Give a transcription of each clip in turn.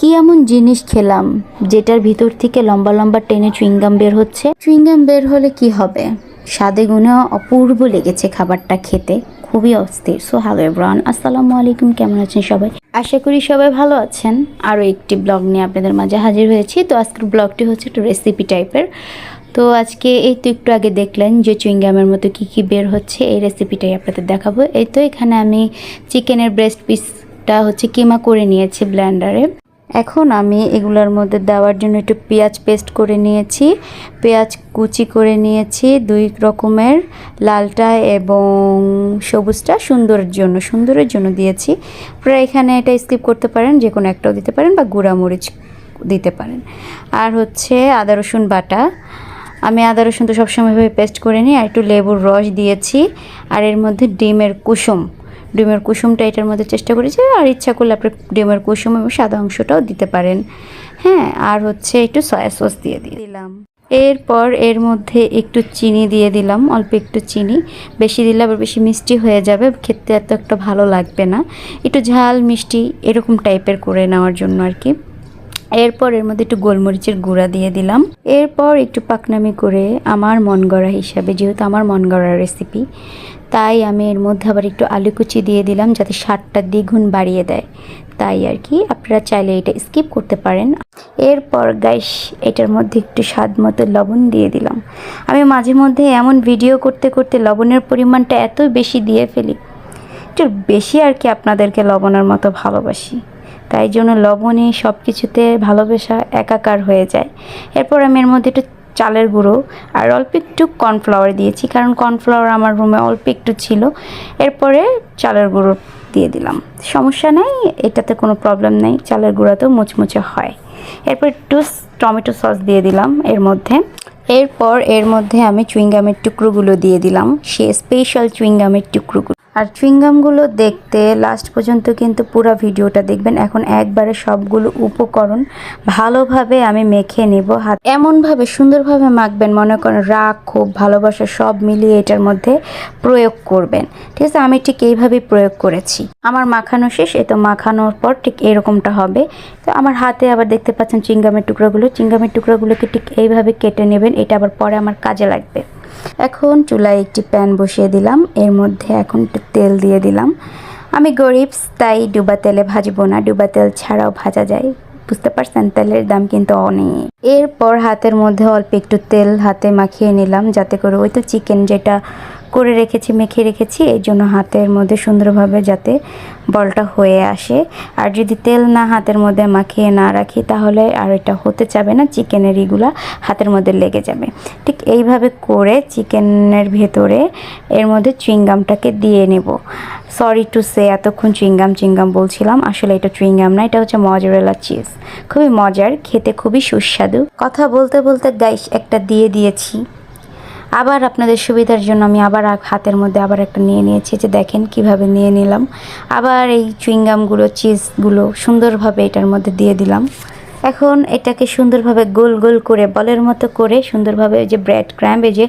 কি এমন জিনিস খেলাম যেটার ভিতর থেকে লম্বা লম্বা টেনে চুইংগাম বের হচ্ছে? চুইংগাম বের হলে কি হবে? স্বাদে গুণে অপূর্ব লেগেছে খাবারটা খেতে। খুবই অস্থির। সো হ্যালো এভরান আসসালামু আলাইকুম। কেমন আছেন সবাই? আশা করি সবাই ভালো আছেন। আরও একটি ব্লগ নিয়ে আপনাদের মাঝে হাজির হয়েছি। তো আজকের ব্লগটি হচ্ছে একটু রেসিপি টাইপের তো আজকে এই তো একটু আগে দেখলেন যে চুইংগামের মতো কি কি বের হচ্ছে। এই রেসিপিটাই আপনাদের দেখাবো। এই তো এখানে আমি চিকেনের ব্রেস্ট পিসটা হচ্ছে কিমা করে নিয়েছি ব্লেন্ডারে এখন আমি এগুলোর মধ্যে দেওয়ার জন্য একটু পেঁয়াজ পেস্ট করে নিয়েছি। পেঁয়াজ কুচি করে নিয়েছি দুই রকমের, লালটা এবং সবুজটা সুন্দরের জন্য সুন্দরের জন্য দিয়েছি। আপনারা এখানে এটা স্কিপ করতে পারেন, যে কোনো একটাও দিতে পারেন বা গুঁড়া মরিচ দিতে পারেন। আর হচ্ছে আদা রসুন বাটা। আমি আদা রসুন তো সবসময় পেস্ট করে নিই, আর একটু লেবুর রস দিয়েছি। আর এর মধ্যে ডিমের কুসুম। ডিমের কুসুমটা এটার মধ্যে চেষ্টা করেছি, আর ইচ্ছা করলে আপনি ডিমের কুসুম এবং সাদা অংশটাও দিতে পারেন। হ্যাঁ আর হচ্ছে একটু সয়া সস দিয়ে দিলাম। এরপর এর মধ্যে একটু চিনি দিয়ে দিলাম, অল্প একটু চিনি। বেশি দিলে আবার বেশি মিষ্টি হয়ে যাবে, খেতে এত একটা ভালো লাগবে না। একটু ঝাল, মিষ্টি এরকম টাইপের করে নেওয়ার জন্য আর কি। এরপর এর মধ্যে একটু গোলমরিচের গুঁড়া দিয়ে দিলাম। এরপর একটু পাকনামি করে আমার মন গড়া হিসাবে, যেহেতু আমার মন গড়া রেসিপি তাই আমি এর মধ্যে আবার একটু আলু কুচি দিয়ে দিলাম যাতে স্বাদটা দ্বিগুণ বাড়িয়ে দেয়। তাই আর কি, আপনারা চাইলে এটা স্কিপ করতে পারেন। এরপর গাইস এটার মধ্যে একটু স্বাদ মতো লবণ দিয়ে দিলাম। আমি মাঝে মধ্যে এমন ভিডিও করতে করতে লবণের পরিমাণটা এত বেশি দিয়ে ফেলি, একটু বেশি আর কি আপনাদেরকে লবণের মতো ভালোবাসি। তাই জন্য লবণে সব কিছুতে ভালোবাসা একাকার হয়ে যায়। এরপর আমি এর মধ্যে একটু চালের গুঁড়ো। আর অল্প একটু কর্নফ্লাওয়ার দিয়েছি, কারণ কর্নফ্লাওয়ার আমার রুমে অল্প একটু ছিল। এরপরে চালের গুঁড়ো দিয়ে দিলাম। সমস্যা নেই, এটাতে কোনো প্রবলেম নেই, চালের গুঁড়াতেও মুচমুচে হয়। এরপর একটু টমেটো সস দিয়ে দিলাম এর মধ্যে। এরপর এর মধ্যে আমি চুইংগামের টুকরোগুলো দিয়ে দিলাম, সে স্পেশাল চুইংগামের টুকরোগুলো। আর চুইংগামগুলো দেখতে লাস্ট পর্যন্ত কিন্তু পুরো ভিডিওটা দেখবেন। এখন একবারে সবগুলো উপকরণ ভালোভাবে আমি মেখে নেব। হাত এমনভাবে, সুন্দরভাবে মাখবেন, মনে করেন রাগ খুব ভালোবাসা সব মিলিয়ে এটার মধ্যে প্রয়োগ করবেন। ঠিক আছে? আমি ঠিক এইভাবেই প্রয়োগ করেছি। আমার মাখানো শেষ, এ তো মাখানোর পর ঠিক এরকমটা হবে। তো আমার হাতে আবার দেখতে পাচ্ছেন চিংগামের টুকরোগুলো। চিংগামের টুকরোগুলোকে ঠিক এইভাবে কেটে নেবেন, এটা আবার পরে আমার কাজে লাগবে। এখন চুলায় একটি প্যান বসিয়ে দিলাম। এর মধ্যে এখন তেল দিয়ে দিলাম। আমি গরিব, তাই ডুবা তেলে ভাজবো না। ডুবা তেল ছাড়াও ভাজা যায়। বুঝতে পারছেন? তেলের দাম কিন্তু অনেক। এরপর হাতের মধ্যে অল্প একটু তেল হাতে মাখিয়ে নিলাম। যাতে করে ওই তো চিকেন যেটা করে রেখেছি, মেখে রেখেছি, এই জন্য হাতের মধ্যে সুন্দরভাবে যাতে বলটা হয়ে আসে। আর যদি তেল না হাতের মধ্যে মাখিয়ে না রাখি, তাহলে আর এটা হতে চাবে না, চিকেনের ইগুলা হাতের মধ্যে লেগে যাবে। ঠিক এইভাবে করে চিকেনের ভেতরে এর মধ্যে চুইংগামটাকে দিয়ে নেব। সরি টু সে এতক্ষণ চুইংগাম চুইংগাম বলছিলাম, আসলে এটা চুইংগাম না, এটা হচ্ছে মজারেলা চিজ। খুবই মজার, খেতে খুবই সুস্বাদু। কথা বলতে বলতে, গাইস, একটা দিয়ে দিয়েছি। আবার আপনাদের সুবিধার জন্য আমি আবার হাতের মধ্যে আবার একটা নিয়ে নিয়েছি যে দেখেন কীভাবে নিয়ে নিলাম। আবার এই চুইংগামগুলো, চিজগুলো সুন্দরভাবে এটার মধ্যে দিয়ে দিলাম। এখন এটাকে সুন্দরভাবে গোল গোল করে, বলের মতো করে সুন্দরভাবে যে ব্রেড ক্র্যাম্প, এই যে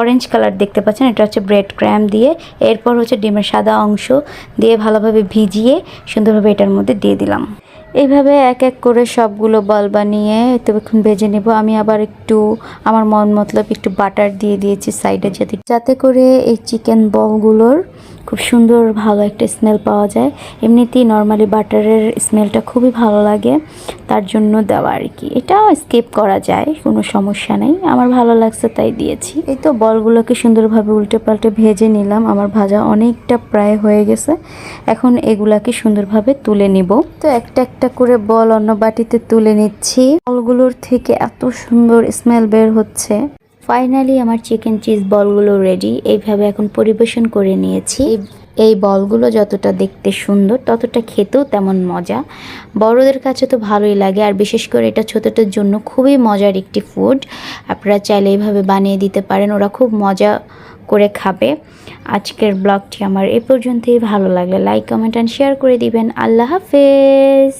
অরেঞ্জ কালার দেখতে পাচ্ছেন, এটা হচ্ছে ব্রেড ক্র্যাম্প দিয়ে, এরপর হচ্ছে ডিমের সাদা অংশ দিয়ে ভালোভাবে ভিজিয়ে সুন্দরভাবে এটার মধ্যে দিয়ে দিলাম। এইভাবে এক এক করে সবগুলো বল বানিয়ে এতক্ষণ ভেজে নেব। আমি আবার একটু, আমার মন মতলব একটু বাটার দিয়ে দিয়েছি সাইডে যাতে যাতে করে এই চিকেন বলগুলোর খুব সুন্দর, ভালো একটা স্মেল পাওয়া যায়। এমনিতেই নর্মালি বাটারের স্মেলটা খুবই ভালো লাগে, তার জন্য দেওয়া আর কি। এটা স্কিপ করা যায়, কোনো সমস্যা নেই। আমার ভালো লাগছে, তাই দিয়েছি। এই তো বলগুলোকে সুন্দরভাবে উল্টে পাল্টে ভেজে নিলাম। আমার ভাজা অনেকটা প্রায় হয়ে গেছে। এখন এগুলাকে সুন্দরভাবে তুলে নিব। তো একটা একটা করে বল অন্য বাটিতে তুলে নিচ্ছি। বলগুলোর থেকে এত সুন্দর স্মেল বের হচ্ছে। ফাইনালি আমার চিকেন চিজ বলগুলো রেডি এইভাবে এখন পরিবেশন করে নিয়েছি। এই বলগুলো যতটা দেখতে সুন্দর, ততটা খেতেও তেমন মজা। বড়দের কাছে তো ভালোই লাগে, আর বিশেষ করে এটা ছোটদের জন্য খুবই মজার একটি ফুড আপনারা চাইলে এইভাবে বানিয়ে দিতে পারেন, ওরা খুব মজা করে খাবে। আজকের ব্লগটি আমার এ পর্যন্তই, ভালো লাগলে লাইক কমেন্ট অ্যান্ড শেয়ার করে দিবেন। আল্লাহ হাফেজ!